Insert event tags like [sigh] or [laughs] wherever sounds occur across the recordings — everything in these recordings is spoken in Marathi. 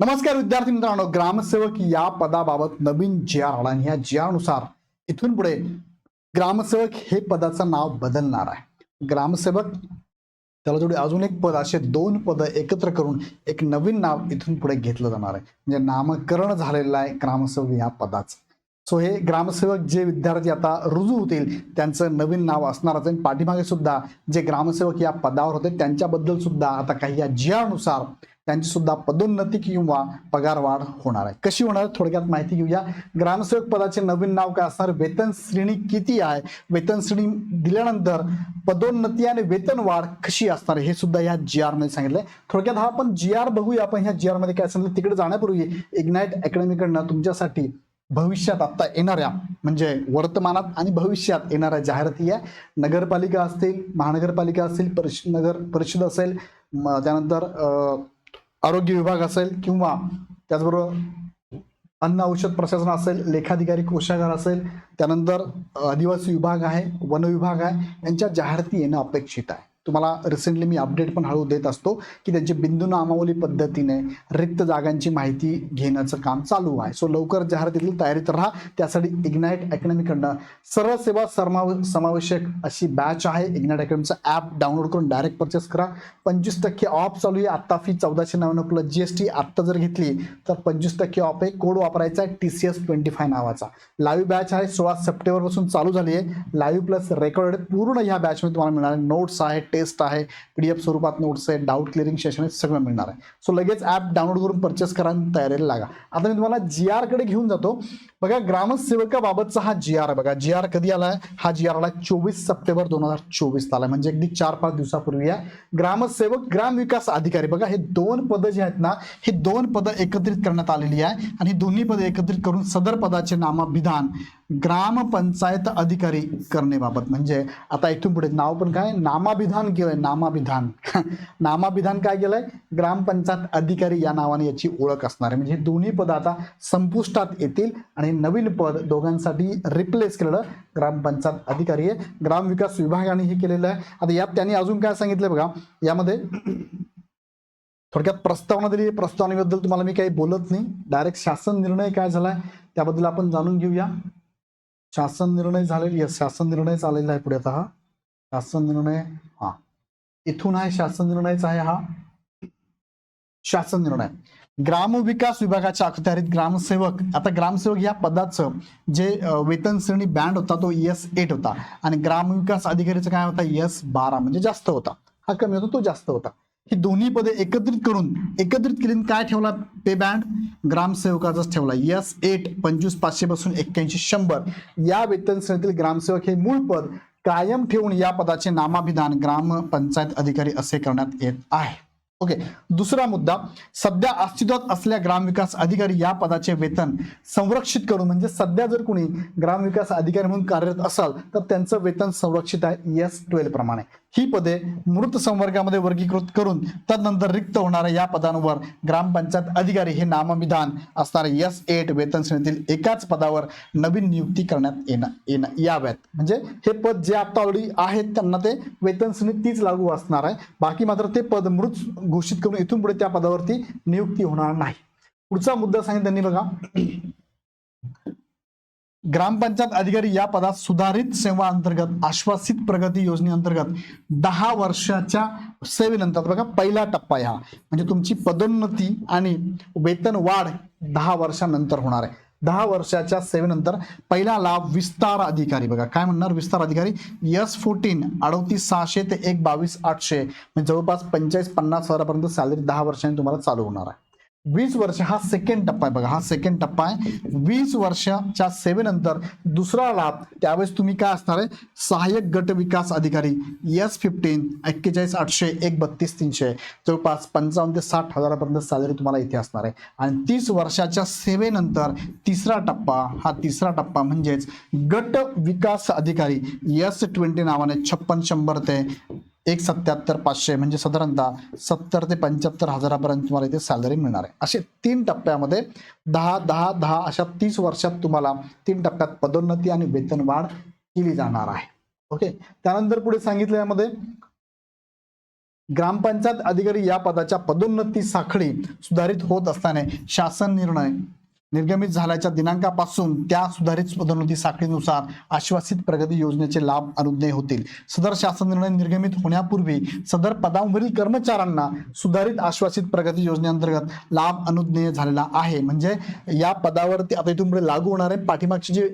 नमस्कार विद्यार्थी मित्रांनो ग्रामसेवक या पदाबाबत नवीन जी आर आला आणि या जी आरनुसार इथून पुढे ग्रामसेवक हे पदाचं नाव बदलणार आहे. ग्रामसेवक त्याला जोडी अजून एक पद असे दोन पद एकत्र करून एक नवीन नाव इथून पुढे घेतलं जाणार आहे. म्हणजे नामकरण झालेलं आहे ग्रामसेवक या पदाचं. सो हे ग्रामसेवक जे विद्यार्थी आता रुजू होतील त्यांचं नवीन नाव असणारच आहे. पाठीमागे सुद्धा जे ग्रामसेवक या पदावर होते त्यांच्याबद्दल सुद्धा आता काही या जी त्यांची सुद्धा पदोन्नती किंवा पगारवाढ होणार आहे. कशी होणार आहे? थोडक्यात माहिती घेऊया. ग्रामसेवक पदाचे नवीन नाव काय असणार? वेतन श्रेणी किती आहे? वेतन श्रेणी दिल्यानंतर पदोन्नती आणि वेतन वाढ कशी असणार हे सुद्धा या जी आरमध्ये सांगितलंय. थोडक्यात हा आपण जी आर बघूया. आपण ह्या जी आरमध्ये काय सांगितलं तिकडे जाण्यापूर्वी इग्नाइट अकॅडमीकडनं तुमच्यासाठी भविष्यात आता येणाऱ्या म्हणजे वर्तमानात आणि भविष्यात येणाऱ्या जाहिराती या नगरपालिका असतील महानगरपालिका असतील परिष नगर परिषद असेल त्यानंतर आरोग्य विभाग असेल किंवा त्याचबरोबर अन्न औषध प्रशासन असेल लेखाधिकारी कोशागार असेल त्यानंतर आदिवासी विभाग आहे वन विभाग आहे यांच्या जाहिराती येणं अपेक्षित आहे. तुम्हाला रिसेंटली मी अपडेट पण हळू देत असतो की त्यांची बिंदू नामावली पद्धतीने रिक्त जागांची माहिती घेण्याचं काम चालू आहे. सो लवकर जाहिरातीतील तयारीत राहा. त्यासाठी इग्नाइट अकॅडमीकडनं सरळ सेवा समाव समावेशक अशी बॅच आहे. इग्नाइट अकॅडमीचं ॲप डाउनलोड करून डायरेक्ट परचेस करा. पंचवीस टक्के ऑफ चालू आहे. आत्ता फी चौदाशे नव्याण्णव प्लस जी एस टी आत्ता जर घेतली तर पंचवीस टक्के ऑफ आहे. कोड वापरायचा आहे T C S twenty five नावाचा. लाईव्ह बॅच आहे. सोळा सप्टेंबरपासून चालू झाली आहे. लाईव्ह प्लस रेकॉर्ड पूर्ण ह्या बॅचमध्ये तुम्हाला मिळणार नोट्स आहे टेस्ट आहे पी डी एफ स्वरूपात नोट्स आहे डाऊट क्लिअरिंग सेशन आहे सगळं मिळणार आहे. सो लगेच ॲप डाउनलोड करून परचेस करा आणि तयारीला लागा. आता मी तुम्हाला जी आरकडे घेऊन जातो. बघा ग्रामसेवकाबाबतचा हा जी आर आहे बघा. जी आर कधी आलाय हा जी आर आला चोवीस सप्टेंबर दोन हजार चोवीस आला म्हणजे अगदी चार पाच दिवसापूर्वी आहे ग्रामसेवक ग्राम विकास अधिकारी. बघा हे दोन पदं जे आहेत ना हे दोन पदं एकत्रित करण्यात आलेली आहे. आणि दोन्ही पदं एकत्रित करून सदर पदाचे नामाभिधान ग्रामपंचायत अधिकारी करण्याबाबत. म्हणजे आता इथून पुढे नाव पण काय? नामाभिधान केलंय नामाभिधान. [laughs] नामाभिधान काय केलंय? ग्रामपंचायत अधिकारी या नावाने याची ओळख असणार आहे. म्हणजे हे दोन्ही पद आता संपुष्टात येतील आणि नवीन पद दोघांसाठी रिप्लेस केलेलं ग्रामपंचायत अधिकारी आहे. ग्रामविकास विभागाने हे केलेलं आहे. आता यात त्यांनी अजून काय सांगितलं बघा? यामध्ये थोडक्यात प्रस्तावना दिली. प्रस्तावनेबद्दल तुम्हाला मी काही बोलत नाही. डायरेक्ट शासन निर्णय काय झालाय? त्याबद्दल आपण जाणून घेऊया. शासन निर्णय झालेली आहे. शासन निर्णय चाललेला आहे पुढे आता हा. शासन निर्णय हा. इथून आहे शासन निर्णयच आहे हा. शासन निर्णय. ग्रामविकास विभागाच्या अखत्यारीत ग्रामसेवक. आता ग्रामसेवक या पदाचं जे वेतन श्रेणी बँड होता तो एस एट होता. आणि ग्रामविकास अधिकारीचा काय होता? एस बारा. म्हणजे जास्त होता. हा कमी होता तो जास्त होता. ही दोन्ही पदे एकत्रित करून एकत्रित केली काय ठेवला? पे बँड ग्रामसेवकाचाच ठेवला. यस एट पंचवीस पाचशे पासून एक्क्याऐंशी शंभर. या वेतन श्रेणीतील ग्रामसेवक हे मूळ पद कायम ठेवून या पदाचे नामाभिधान ग्रामपंचायत अधिकारी असे करण्यात येत आहे. ओके दुसरा मुद्दा. सध्या अस्तित्वात असलेल्या ग्रामविकास अधिकारी या पदाचे वेतन संरक्षित करून म्हणजे सध्या जर कोणी ग्रामविकास अधिकारी म्हणून कार्यरत असाल तर त्यांचं वेतन संरक्षित आहे एस ट्वेल्व प्रमाणे. ही पदे मृत संवर्गामध्ये वर्गीकृत करून तदनंतर रिक्त होणाऱ्या या पदांवर ग्रामपंचायत अधिकारी हे नामविधान असणारे एस एट वेतन श्रेणीतील एकाच पदावर नवीन नियुक्ती करण्यात येणं येणं याव्यात. म्हणजे हे पद जे आता ऑलरेडी आहेत त्यांना ते वेतन श्रेणी तीच लागू असणार आहे. बाकी मात्र ते पद मृत घोषित करून इथून पुढे त्या पदावरती नियुक्ती होणार नाही. पुढचा मुद्दा सांगितलं त्यांनी बघा. ग्रामपंचायत अधिकारी या पदात सुधारित सेवा अंतर्गत आश्वासित प्रगती योजनेअंतर्गत दहा वर्षाच्या सेवेनंतर बघा पहिला टप्पा हा. म्हणजे तुमची पदोन्नती आणि वेतन वाढ दहा वर्षानंतर होणार आहे. दहा वर्षाच्या सेवेनंतर पहिला लाभ विस्तार अधिकारी बघा काय म्हणणार विस्तार अधिकारी? यस फोर्टीन अडोतीस सहाशे ते एक बावीस आठशे. म्हणजे जवळपास पंचेचाळीस पन्नास हजारापर्यंत सॅलरी दहा वर्षांनी तुम्हाला चालू होणार आहे. वीस वर्ष हा सेकंड टप्पा आहे बघा हा सेकंड टप्पा आहे. वीस वर्षाच्या सेवेनंतर दुसरा लाभ त्यावेळेस तुम्ही काय असणार आहे? सहाय्यक गट विकास अधिकारी एस फिफ्टीन एक्केचाळीस आठशे एक बत्तीस तीनशे. जवळपास पंचावन्न ते साठ हजारापर्यंत सॅलरी तुम्हाला इथे असणार आहे. आणि तीस वर्षाच्या सेवेनंतर तिसरा टप्पा हा तिसरा टप्पा म्हणजेच गट विकास अधिकारी एस ट्वेंटी नावाने छप्पन शंभर ते एक सत्याहत्तर पाचशे म्हणजे साधारणतः सत्तर ते पंच्याहत्तर हजारापर्यंत तुम्हाला इथे सॅलरी मिळणार आहे. असे तीन टप्प्यामध्ये दहा दहा दहा अशा तीस वर्षात तुम्हाला तीन टप्प्यात पदोन्नती आणि वेतन वाढ केली जाणार आहे. ओके त्यानंतर पुढे सांगितल्यामध्ये ग्रामपंचायत अधिकारी या पदाच्या पदोन्नती साखळी सुधारित होत असताना शासन निर्णय निर्गमित झाल्याच्या दिनांकापासून त्या सुधारित पदोन्नती साखळीनुसार आश्वासित प्रगती योजनेचे लाभ अनुज्ञय होतील. सदर शासन निर्णय निर्गमित होण्यापूर्वी सदर पदांवरील कर्मचाऱ्यांना सुधारित आश्वासित प्रगती योजनेअंतर्गत लाभ अनुज्ञेय झालेला आहे. म्हणजे या पदावरती आता इथून पुढे लागू होणारे पाठीमागचे जे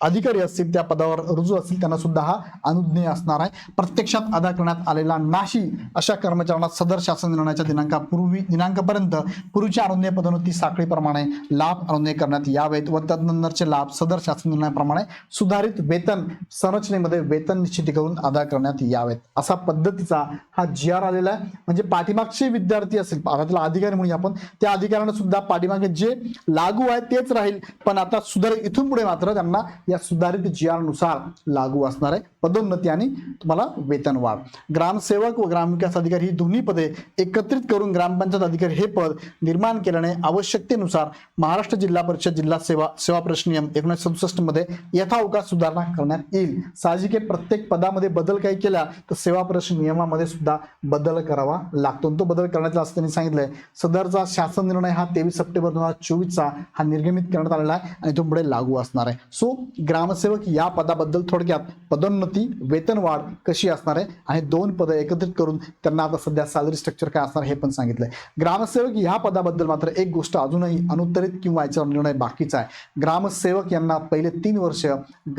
अधिकारी असतील त्या पदावर रुजू असतील त्यांना सुद्धा हा अनुज्ञेय असणार आहे. प्रत्यक्षात अदा करण्यात आलेला नाही अशा कर्मचाऱ्यांना सदर शासन निर्णयाच्या दिनांकापूर्वी दिनांकापर्यंत पूर्वीच्या अनुज्ञेय पदोन्नती साखळीप्रमाणे लाभ अनुज्ञेय करण्यात यावेत व तदनंतरचे लाभ सदर शासन निर्णयाप्रमाणे सुधारित वेतन संरचनेमध्ये वेतन निश्चिती करून अदा करण्यात यावेत. असा पद्धतीचा हा जी आर आलेला आहे. म्हणजे पाठीमागचे विद्यार्थी असेल आता त्याला अधिकारी म्हणूया आपण त्या अधिकाऱ्यांना सुद्धा पाठीमागे जे लागू आहे तेच राहील. पण आता सुधारित इथून पुढे मात्र त्यांना या सुधारित जी आरनुसार लागू असणार आहे. पदोन्नती आणि तुम्हाला वेतन वाढ. ग्रामसेवक व ग्रामविकास अधिकारी ही दोन्ही पदे एकत्रित करून ग्रामपंचायत अधिकारी हे पद निर्माण केल्याने आवश्यकतेनुसार महाराष्ट्र जिल्हा परिषद जिल्हा सेवा सेवा प्रश्न नियम एकोणीसशे सदुसष्टमध्ये यथावकाश सुधारणा करण्यात येईल. साहजिक प्रत्येक पदामध्ये बदल काही केला तर सेवा प्रश्न नियमामध्ये सुद्धा बदल करावा लागतो. तो बदल करण्याचा असं त्यांनी सांगितलंय सदरचा शासन निर्णय हा तेवीस सप्टेंबर दोन हजार चोवीसचा हा निर्गमित करण्यात आलेला आहे आणि तो पुढे लागू असणार आहे. सो ग्रामसेवक या पदाबद्दल थोडक्यात पदोन्नती वेतन वाढ कशी असणार आहे? आणि दोन पदं एकत्रित करून त्यांना आता सध्या सॅलरी स्ट्रक्चर काय असणार हे पण सांगितलंय. ग्रामसेवक या पदाबद्दल मात्र एक गोष्ट अजूनही अनुत्तरित किंवा याच्यावर निर्णय बाकीचा आहे. ग्रामसेवक यांना पहिले तीन वर्ष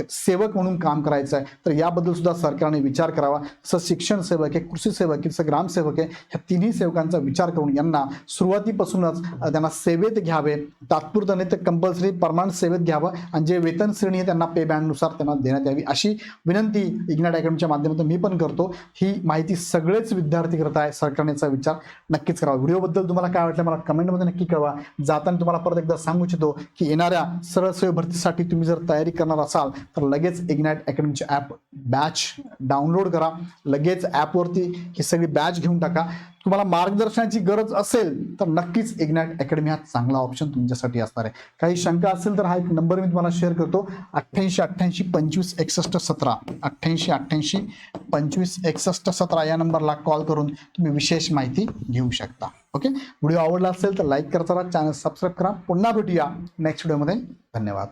सेवक म्हणून काम करायचं आहे. तर याबद्दल सुद्धा सरकारने विचार करावा. तसं शिक्षण सेवक आहे कृषी सेवक आहे तसं ग्रामसेवक आहे ह्या तिन्ही सेवकांचा विचार करून यांना सुरुवातीपासूनच त्यांना सेवेत घ्यावे. तात्पुरतं नाही तर कंपल्सरी परमानंट सेवेत घ्यावं. आणि जे वेतन श्रेणी आहे त्यांना पे बँडनुसार त्यांना देण्यात यावी अशी विनंती इग्नाट अकॅडमीच्या माध्यमातून मी पण करतो. ही माहिती सगळेच विद्यार्थी करत आहे सरकारने याचा विचार नक्कीच करावा. व्हिडिओबद्दल तुम्हाला काय वाटलं मला कमेंटमध्ये नक्की कळवा. जाताना तुम्हाला परत एकदा सांगू इच्छितो की येणाऱ्या सरळ सेवा भरतीसाठी तुम्ही जर तयारी करणार असाल तर लगेच इग्नाइट अकॅडमीचे ॲप बॅच डाउनलोड करा. लगेच ॲपवरती ही सगळी बॅच घेऊन टाका. तुम्हाला मार्गदर्शनाची गरज असेल तर नक्कीच इग्नॅट अकॅडमी हा चांगला ऑप्शन तुमच्यासाठी असणार आहे. काही शंका असेल तर हा एक नंबर मी तुम्हाला शेअर करतो. अठ्ठ्याऐंशी अठ्ठ्याऐंशी पंचवीस एकसष्ट सतरा. अठ्ठ्याऐंशी अठ्ठ्याऐंशी पंचवीस एकसष्ट सतरा या नंबरला कॉल करून तुम्ही विशेष माहिती घेऊ शकता. ओके व्हिडिओ आवडला असेल तर लाईक करता चॅनल सबस्क्राईब करा. पुन्हा भेटूया नेक्स्ट व्हिडिओमध्ये धन्यवाद.